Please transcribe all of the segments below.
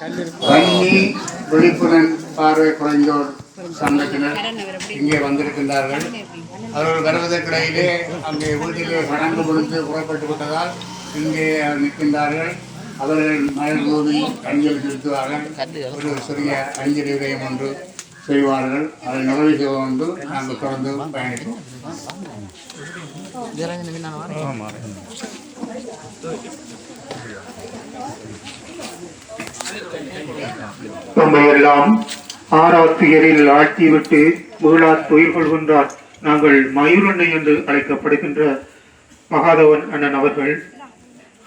வன்னி விழிப்புணர் பார்வை குறைந்தோர் சங்கத்தினர் இங்கே வந்திருக்கின்றார்கள். அவர்கள் வருவதற்கிடையிலே அங்கே வீட்டிலே வணங்கு கொடுத்து புறப்பட்டு விட்டதால் இங்கே நிற்கின்றார்கள். அவர்கள் மலர் தூவி அஞ்சலி செலுத்துவார்கள் ஒரு சிறிய அஞ்சலி உதயம் ஒன்று செய்வார்கள். அதை நிறைவு செய்வோம் என்று நாங்கள் தொடர்ந்து பயணிப்போம். நம்மையெல்லாம் ஆராத்துயரில் ஆழ்த்திவிட்டு மீளாத் துயில் கொள்கின்றார். நாங்கள் மயூரண்ணை என்று அழைக்கப்படுகின்ற மகாதவன் அண்ணன் அவர்கள்.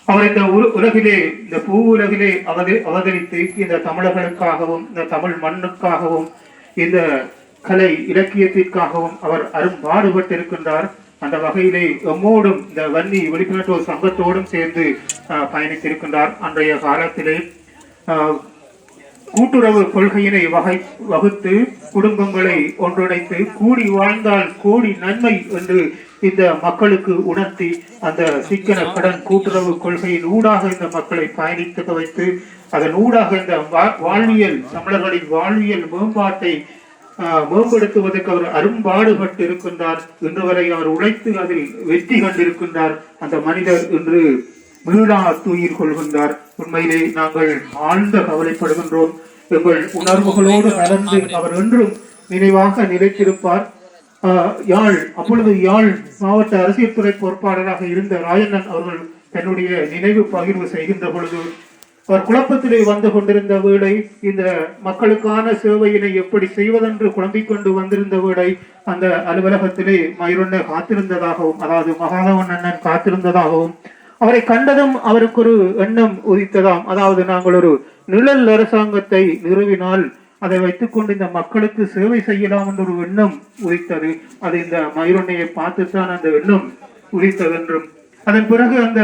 அவர் இந்த உலகிலே இந்த பூ உலகிலே அவதி அவதரித்து இந்த தமிழர்களுக்காகவும் இந்த தமிழ் மண்ணுக்காகவும் இந்த கலை இலக்கியத்திற்காகவும் அவர் அரும்பாடுபட்டிருக்கின்றார் அந்த வகையிலே எம்மோடும் இந்த வன்னி விழிப்புணர்வு சங்கத்தோடும் சேர்ந்து அஹ், பயணித்திருக்கின்றார். அன்றைய காலத்திலே கூட்டுறவு கொள்கையினை வகை வகுத்து குடும்பங்களை ஒன்றிணைத்து கூடி வாழ்ந்தால் கோடி நன்மை என்று இந்த மக்களுக்கு உணர்த்தி அந்த சிக்கன கடன் கூட்டுறவு கொள்கையின் ஊடாக இந்த மக்களை பயணித்து வைத்து அதன் ஊடாக இந்த வா- வாழ்வியல் தமிழர்களின் வாழ்வியல் மேம்பாட்டை ஆஹ், மேம்படுத்துவதற்கு அவர் அரும்பாடுபட்டு இருக்கின்றார் இன்று வரை அவர் உழைத்து அதில் வெற்றி கண்டிருக்கின்றார் அந்த மனிதர் இன்று மீளா தூயிர் கொள்கின்றார். உண்மையிலே நாங்கள் ஆழ்ந்த கவலைப்படுகின்றோம். எங்கள் உணர்வுகளோடு கலந்து அவர் என்றும் நினைவாக நிலைத்திருப்பார். ஆஹ், யாழ் அப்பொழுது யாழ் மாவட்ட அரசியல் துறை பொறுப்பாளராக இருந்த ராயண்ணன் அவர்கள் தன்னுடைய நினைவு பகிர்வு செய்கின்ற பொழுது அவர் குழப்பத்திலே வந்து கொண்டிருந்த வேளை இந்த மக்களுக்கான சேவையினை எப்படி செய்வதென்று குழம்பிக் கொண்டு வந்திருந்த வேளை அந்த அலுவலகத்திலே மயிருண்ண காத்திருந்ததாகவும் அதாவது மகாதவன் அண்ணன் காத்திருந்ததாகவும் அவரை கண்டதும் அவருக்கு ஒரு எண்ணம் உதித்ததாம். அதாவது நாங்கள் ஒரு நிழல் அரசாங்கத்தை நிறுவினால் அதை வைத்துக் கொண்டு இந்த மக்களுக்கு சேவை செய்யலாம் என்ற ஒரு எண்ணம் உதித்தது. அது இந்த மயிருண்ணையை பார்த்துத்தான் அந்த எண்ணம் உதித்தது என்றும் அதன் பிறகு அந்த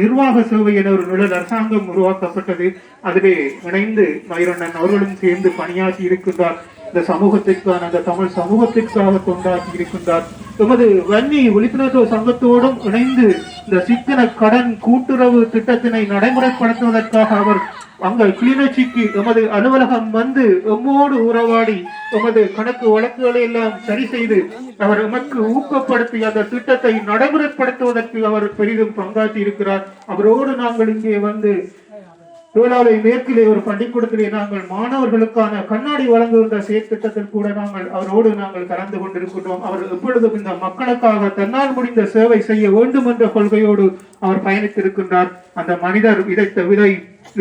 நிர்வாக சேவை என ஒரு நிழல் அரசாங்கம் உருவாக்கப்பட்டது. அதிலே இணைந்து மயிரண்ணன் அவர்களும் சேர்ந்து பணியாற்றி இருக்கின்றார். இந்த சமூகத்திற்கான அந்த தமிழ் சமூகத்திற்காக கொண்டாடி இருக்கின்றார். எமது வன்னி விழிப்புணர்வு சங்கத்தோடும் இணைந்து இந்த சிக்கன கடன் கூட்டுறவு திட்டத்தினை நடைமுறைப்படுத்துவதற்காக அவர் அங்க கிளிநொச்சிக்கு எமது அலுவலகம் வந்து எம்மோடு உறவாடி எமது கணக்கு வழக்குகளை எல்லாம் சரி செய்து அவர் எமக்கு ஊக்கப்படுத்தி அந்த திட்டத்தை நடைமுறைப்படுத்துவதற்கு அவர் பெரிதும் பங்காற்றி இருக்கிறார் அவரோடு நாங்கள் இங்கே வந்து தோளாலை மேற்கிலே ஒரு பள்ளிக்கூடத்திலே நாங்கள் மாணவர்களுக்கான கண்ணாடி வழங்குகின்ற செயற்திட்டத்தில் கூட நாங்கள் அவரோடு நாங்கள் கலந்து கொண்டிருக்கின்றோம். அவர் எப்பொழுதும் இந்த மக்களுக்காக தன்னால் முடிந்த சேவை செய்ய வேண்டும் என்ற கொள்கையோடு அவர் பயணித்திருக்கின்றார். அந்த மனிதர் விதைத்த விதை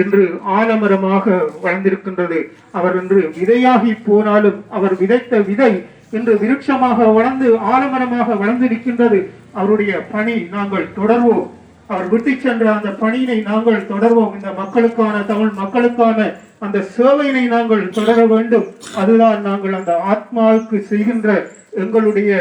இன்று ஆலமரமாக வளர்ந்திருக்கின்றது. அவர் இன்று விதையாகி போனாலும் அவர் விதைத்த விதை இன்று விருட்சமாக வளர்ந்து ஆலமரமாக வளர்ந்து நிற்கின்றது அவருடைய பணி நாங்கள் தொடர்வோம். அவர் விட்டு சென்ற அந்த பணியினை நாங்கள் தொடர்வோம். இந்த மக்களுக்கான தமிழ் மக்களுக்கான அந்த சேவையினை நாங்கள் தொடர வேண்டும். அதுதான் நாங்கள் அந்த ஆத்மாவுக்கு செய்கின்ற எங்களுடைய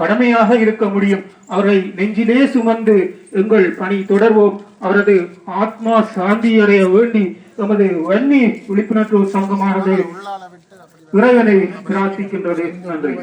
கடமையாக இருக்க முடியும். அவரை நெஞ்சிலே சுமந்து எங்கள் பணி தொடர்வோம். அவரது ஆத்மா சாந்தி அடைய வேண்டி எமது வன்னி விழிப்புணர்வு சங்கமானது இறைவனை பிரார்த்திக்கின்றது. நன்றி.